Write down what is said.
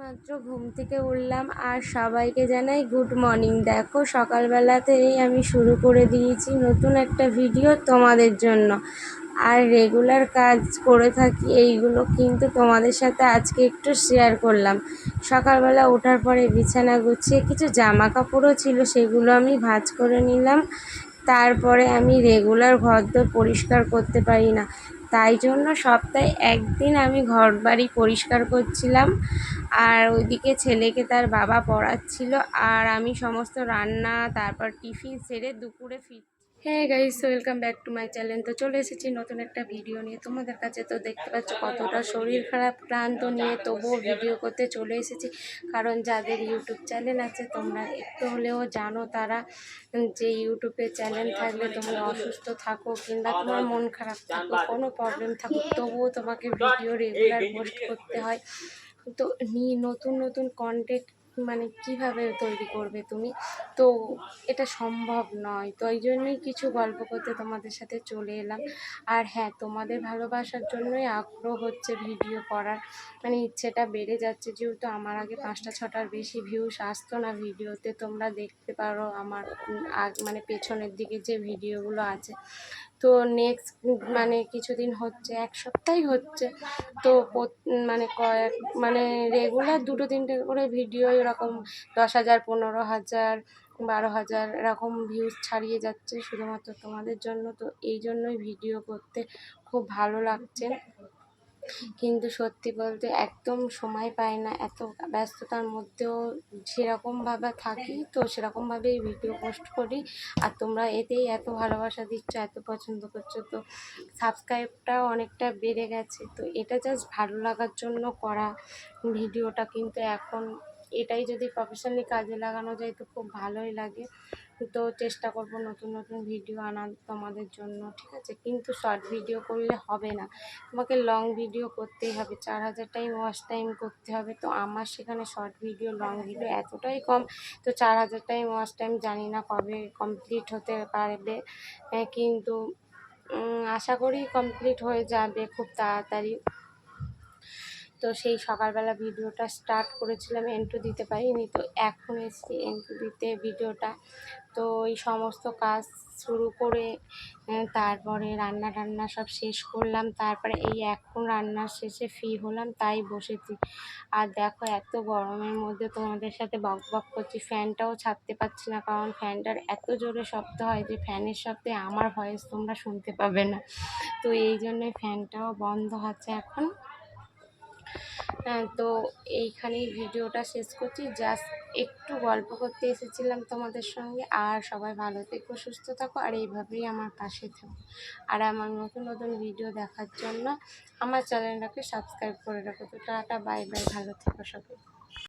মাত্র ঘুম থেকে উঠলাম আর সবাইকে জানাই গুড মর্নিং দেখো, সকালবেলাতেই আমি শুরু করে দিয়েছি নতুন একটা ভিডিও তোমাদের জন্য। আর রেগুলার কাজ করে থাকি, এইগুলো কিন্তু তোমাদের সাথে আজকে একটু শেয়ার করলাম। সকালবেলা ওঠার পরে বিছানা গুছিয়ে কিছু জামা কাপড়ও ছিল, সেগুলো আমি ভাঁজ করে নিলাম। তারপরে আমি রেগুলার ঘর দোর পরিষ্কার করতে পারি না। তাই জন্য সপ্তাহে একদিন আমি ঘর বাড়ি পরিষ্কার করছিলাম। আর ওইদিকে ছেলেকে তার বাবা পড়াচ্ছিল। আর আমি সমস্ত রান্না, তারপর টিফিন সেরে দুপুরে ফির হ্যাঁ guys welcome back to my channel তো চলে এসেছি নতুন একটা ভিডিও নিয়ে। তোমাদের কাছে তো দেখতে পাচ্ছ কতটা শরীর খারাপ, ক্লান্ত নিয়ে তবুও ভিডিও করতে চলে এসেছি। কারণ যাদের ইউটিউব চ্যানেল আছে, তোমরা একটু হলেও জানো তারা যে ইউটিউবে চ্যানেল থাকলে তোমরা অসুস্থ থাকো কিংবা তোমার মন খারাপ থাকো, কোনো প্রবলেম থাকুক তবুও তোমাকে ভিডিও রেগুলার পোস্ট করতে হয়। তো নতুন নতুন কন্টেন্ট মানে কীভাবে তৈরি করবে তুমি? তো এটা সম্ভব নয়। তো এই জন্যই কিছু গল্প করতে তোমাদের সাথে চলে এলাম। আর হ্যাঁ তোমাদের ভালোবাসার জন্যই আগ্রহ হচ্ছে ভিডিও করার। মানে ইচ্ছেটা বেড়ে যাচ্ছে। যেহেতু আমার আগে পাঁচটা ছটার বেশি ভিউস আসতো না ভিডিওতে, তোমরা দেখতে পারো আমার আগ মানে পেছনের দিকে যে ভিডিওগুলো আছে। তো নেক্সট মানে কিছুদিন হচ্ছে, এক সপ্তাহই হচ্ছে। তো মানে কয়েক মানে রেগুলার দুটো তিনটে করে ভিডিও এরকম দশ হাজার, পনেরো হাজার, বারো হাজার এরকম ভিউজ ছাড়িয়ে যাচ্ছে শুধুমাত্র তোমাদের জন্য। তো এই জন্যই ভিডিও করতে খুব ভালো লাগছে। কিন্তু সত্যি বলতে একদম সময় পাই না, এত ব্যস্ততার মধ্যেও সেরকমভাবে থাকি, তো সেরকমভাবেই ভিডিও পোস্ট করি। আর তোমরা এতেই এত ভালোবাসা দিচ্ছ, এত পছন্দ করছ, তো সাবস্ক্রাইবটাও অনেকটা বেড়ে গেছে। তো এটা জাস্ট ভালো লাগার জন্য করা ভিডিওটা কিন্তু এখন এটাই যদি প্রফেশনালি কাজে লাগানো যায় তো খুব ভালোই লাগে। তো চেষ্টা করব নতুন নতুন ভিডিও আনার তোমাদের জন্য, ঠিক আছে? কিন্তু শর্ট ভিডিও করলে হবে না। তোমাকে লং ভিডিও করতেই হবে, চার হাজার টাইম ওয়াচ টাইম করতে হবে। তো আমার সেখানে শর্ট ভিডিও লং ভিডিও এতটাই কম, তো চার হাজার টাইম ওয়াচ টাইম জানি না কবে কমপ্লিট হতে পারবে। কিন্তু আশা করি কমপ্লিট হয়ে যাবে খুব তাড়াতাড়ি। তো সেই সকালবেলা ভিডিওটা স্টার্ট করেছিলাম এন্ট্রো দিতে পারিনি, তো এখন এসে এন্ট্রো দিতে ভিডিওটা। তো এই সমস্ত কাজ শুরু করে তারপরে রান্না টান্না সব শেষ করলাম, তারপরে এই এখন রান্নার শেষে ফ্রি হলাম, তাই বসেছি। আর দেখো, এত গরমের মধ্যে তোমাদের সাথে বক বক করছি, ফ্যানটাও ছাড়তে পারছি না, কারণ ফ্যানটার এত জোরে শব্দ হয় যে ফ্যানের শব্দে আমার ভয়েস তোমরা শুনতে পাবে না। তো এই জন্যই ফ্যানটাও বন্ধ আছে এখন। তো এইখানেই ভিডিওটা শেষ করছি। জাস্ট একটু গল্প করতে এসেছিলাম তোমাদের সঙ্গে। আর সবাই ভালো থেকো, সুস্থ থাকো, আর এইভাবেই আমার পাশে থাকো। আর আমার নতুন নতুন ভিডিও দেখার জন্য আমার চ্যানেলটাকে সাবস্ক্রাইব করে রাখো। তো টাটা, বাই বাই, ভালো থেকো সবাই।